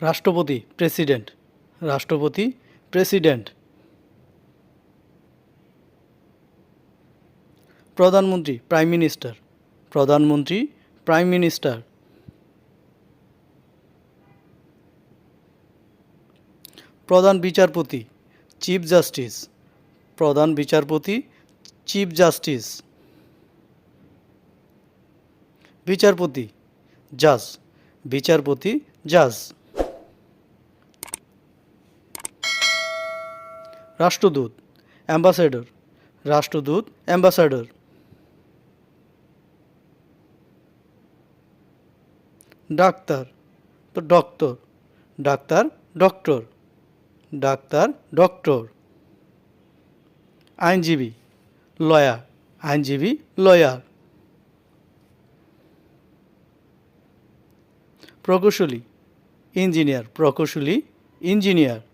রাষ্ট্রপতি, প্রেসিডেন্ট। রাষ্ট্রপতি, প্রেসিডেন্ট। প্রধানমন্ত্রী, প্রাইম মিনিস্টার। প্রধানমন্ত্রী, প্রাইম মিনিস্টার। প্রধান বিচারপতি, চিফ জাস্টিস। প্রধান বিচারপতি, চিফ জাস্টিস। বিচারপতি, জাজ। বিচারপতি, জাজ। রাষ্ট্রদূত, অ্যাম্বাসেডর রাষ্ট্রদূত, অ্যাম্বাসেডর। ডাক্তার, তো ডক্টর। ডাক্তার ডক্টর। ডাক্তার, ডক্টর। আইনজীবী, লয়ার। আইনজীবী, লয়ার। প্রকৌশলী, ইঞ্জিনিয়ার। প্রকৌশলী, ইঞ্জিনিয়ার।